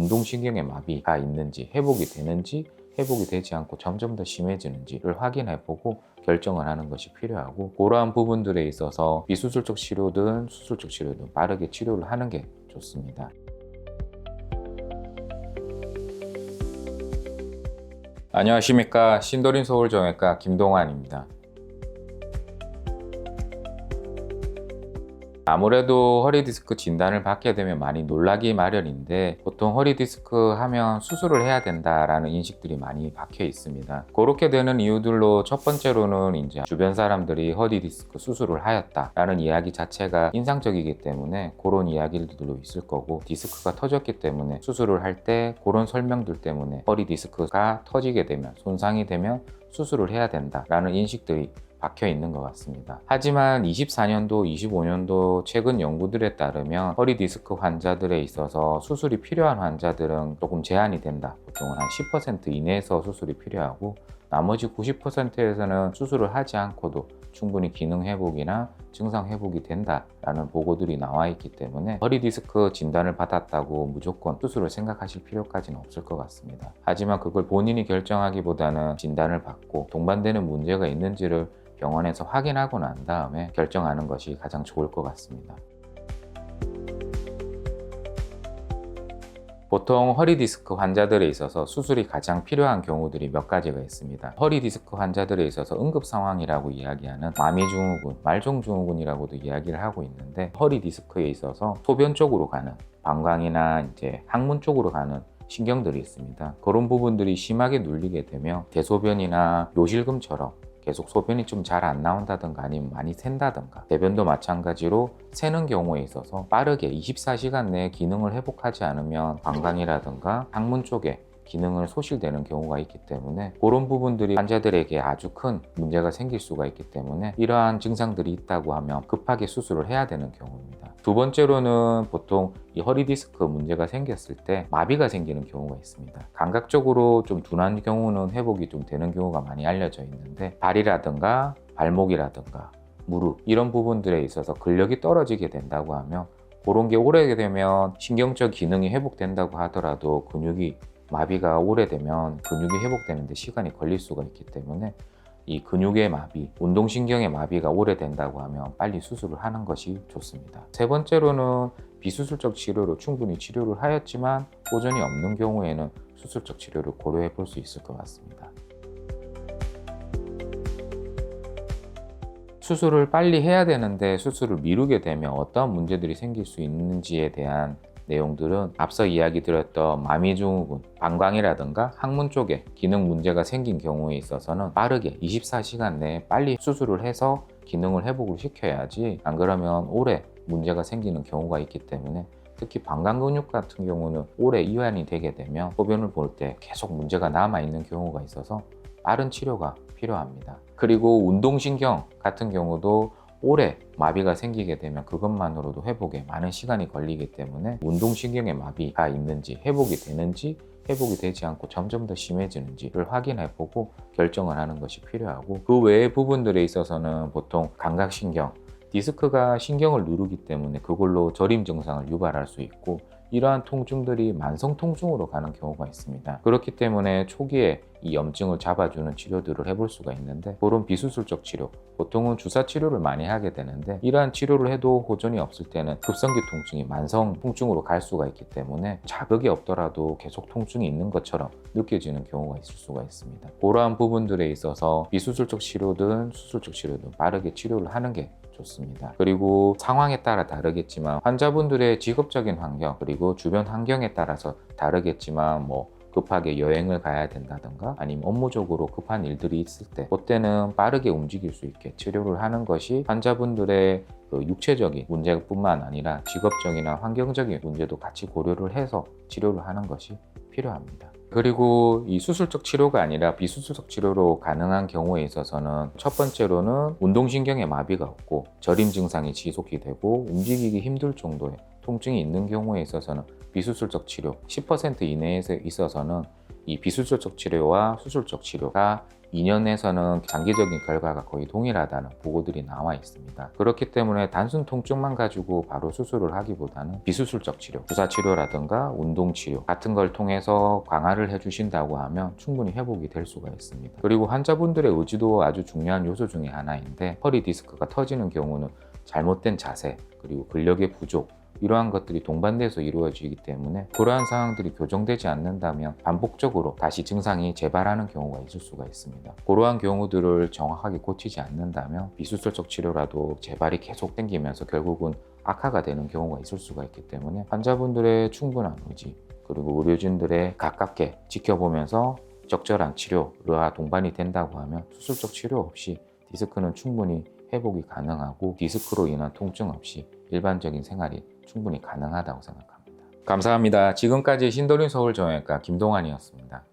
운동신경의 마비가 있는지 회복이 되는지 회복이 되지 않고 점점 더 심해지는지를 확인해 보고 결정을 하는 것이 필요하고 그러한 부분들에 있어서 비수술적 치료든 수술적 치료든 빠르게 치료를 하는 게 좋습니다. 안녕하십니까 신도림 서울정외과 김동환입니다. 아무래도 허리 디스크 진단을 받게 되면 많이 놀라기 마련인데 보통 허리 디스크 하면 수술을 해야 된다라는 인식들이 많이 박혀 있습니다. 그렇게 되는 이유들로 첫 번째로는 이제 주변 사람들이 허리 디스크 수술을 하였다라는 이야기 자체가 인상적이기 때문에 그런 이야기들도 있을 거고 디스크가 터졌기 때문에 수술을 할 때 그런 설명들 때문에 허리 디스크가 터지게 되면 손상이 되면 수술을 해야 된다라는 인식들이 박혀 있는 것 같습니다. 하지만 24년도, 25년도 최근 연구들에 따르면 허리 디스크 환자들에 있어서 수술이 필요한 환자들은 조금 제한이 된다. 보통은 한 10% 이내에서 수술이 필요하고 나머지 90%에서는 수술을 하지 않고도 충분히 기능 회복이나 증상 회복이 된다라는 보고들이 나와 있기 때문에 허리 디스크 진단을 받았다고 무조건 수술을 생각하실 필요까지는 없을 것 같습니다. 하지만 그걸 본인이 결정하기보다는 진단을 받고 동반되는 문제가 있는지를 병원에서 확인하고 난 다음에 결정하는 것이 가장 좋을 것 같습니다. 보통 허리 디스크 환자들에 있어서 수술이 가장 필요한 경우들이 몇 가지가 있습니다. 허리 디스크 환자들에 있어서 응급 상황이라고 이야기하는 마미증후군, 말종증후군이라고도 이야기를 하고 있는데 허리 디스크에 있어서 소변 쪽으로 가는 방광이나 이제 항문 쪽으로 가는 신경들이 있습니다. 그런 부분들이 심하게 눌리게 되면 대소변이나 요실금처럼 계속 소변이 좀 잘 안 나온다든가 아니면 많이 샌다든가 대변도 마찬가지로 새는 경우에 있어서 빠르게 24시간 내에 기능을 회복하지 않으면 방광이라든가 항문 쪽에 기능을 소실되는 경우가 있기 때문에 그런 부분들이 환자들에게 아주 큰 문제가 생길 수가 있기 때문에 이러한 증상들이 있다고 하면 급하게 수술을 해야 되는 경우입니다. 두 번째로는 보통 이 허리 디스크 문제가 생겼을 때 마비가 생기는 경우가 있습니다. 감각적으로 좀 둔한 경우는 회복이 좀 되는 경우가 많이 알려져 있는데 발이라든가 발목이라든가 무릎 이런 부분들에 있어서 근력이 떨어지게 된다고 하면 그런 게 오래되면 신경적 기능이 회복된다고 하더라도 근육이 마비가 오래되면 근육이 회복되는데 시간이 걸릴 수가 있기 때문에 이 근육의 마비, 운동신경의 마비가 오래된다고 하면 빨리 수술을 하는 것이 좋습니다. 세 번째로는 비수술적 치료로 충분히 치료를 하였지만 호전이 없는 경우에는 수술적 치료를 고려해 볼 수 있을 것 같습니다. 수술을 빨리 해야 되는데 수술을 미루게 되면 어떤 문제들이 생길 수 있는지에 대한 내용들은 앞서 이야기 드렸던 마미증후군, 방광이라든가 항문 쪽에 기능 문제가 생긴 경우에 있어서는 빠르게 24시간 내에 빨리 수술을 해서 기능을 회복을 시켜야지 안 그러면 오래 문제가 생기는 경우가 있기 때문에 특히 방광 근육 같은 경우는 오래 이완이 되게 되면 소변을 볼 때 계속 문제가 남아 있는 경우가 있어서 빠른 치료가 필요합니다. 그리고 운동신경 같은 경우도 오래 마비가 생기게 되면 그것만으로도 회복에 많은 시간이 걸리기 때문에 운동신경의 마비가 있는지 회복이 되는지 회복이 되지 않고 점점 더 심해지는지를 확인해 보고 결정을 하는 것이 필요하고 그 외의 부분들에 있어서는 보통 감각신경, 디스크가 신경을 누르기 때문에 그걸로 저림 증상을 유발할 수 있고 이러한 통증들이 만성 통증으로 가는 경우가 있습니다. 그렇기 때문에 초기에 이 염증을 잡아주는 치료들을 해볼 수가 있는데 그런 비수술적 치료, 보통은 주사 치료를 많이 하게 되는데 이러한 치료를 해도 호전이 없을 때는 급성기 통증이 만성 통증으로 갈 수가 있기 때문에 자극이 없더라도 계속 통증이 있는 것처럼 느껴지는 경우가 있을 수가 있습니다. 그러한 부분들에 있어서 비수술적 치료든 수술적 치료든 빠르게 치료를 하는 게 좋습니다. 그리고 상황에 따라 다르겠지만 환자분들의 직업적인 환경 그리고 주변 환경에 따라서 다르겠지만 뭐 급하게 여행을 가야 된다든가 아니면 업무적으로 급한 일들이 있을 때 그때는 빠르게 움직일 수 있게 치료를 하는 것이 환자분들의 그 육체적인 문제뿐만 아니라 직업적이나 환경적인 문제도 같이 고려를 해서 치료를 하는 것이 필요합니다. 그리고 이 수술적 치료가 아니라 비수술적 치료로 가능한 경우에 있어서는 첫 번째로는 운동신경에 마비가 없고 저림 증상이 지속이 되고 움직이기 힘들 정도의 통증이 있는 경우에 있어서는 비수술적 치료 10% 이내에 있어서는 이 비수술적 치료와 수술적 치료가 2년에서는 장기적인 결과가 거의 동일하다는 보고들이 나와 있습니다. 그렇기 때문에 단순 통증만 가지고 바로 수술을 하기보다는 비수술적 치료, 주사 치료라든가 운동 치료 같은 걸 통해서 강화를 해주신다고 하면 충분히 회복이 될 수가 있습니다. 그리고 환자분들의 의지도 아주 중요한 요소 중에 하나인데 허리 디스크가 터지는 경우는 잘못된 자세 그리고 근력의 부족 이러한 것들이 동반돼서 이루어지기 때문에 그러한 상황들이 교정되지 않는다면 반복적으로 다시 증상이 재발하는 경우가 있을 수가 있습니다. 그러한 경우들을 정확하게 고치지 않는다면 비수술적 치료라도 재발이 계속 생기면서 결국은 악화가 되는 경우가 있을 수가 있기 때문에 환자분들의 충분한 의지 그리고 의료진들의 가깝게 지켜보면서 적절한 치료와 동반이 된다고 하면 수술적 치료 없이 디스크는 충분히 회복이 가능하고 디스크로 인한 통증 없이 일반적인 생활이 충분히 가능하다고 생각합니다. 감사합니다. 지금까지 신도림 서울 정형외과 김동환이었습니다.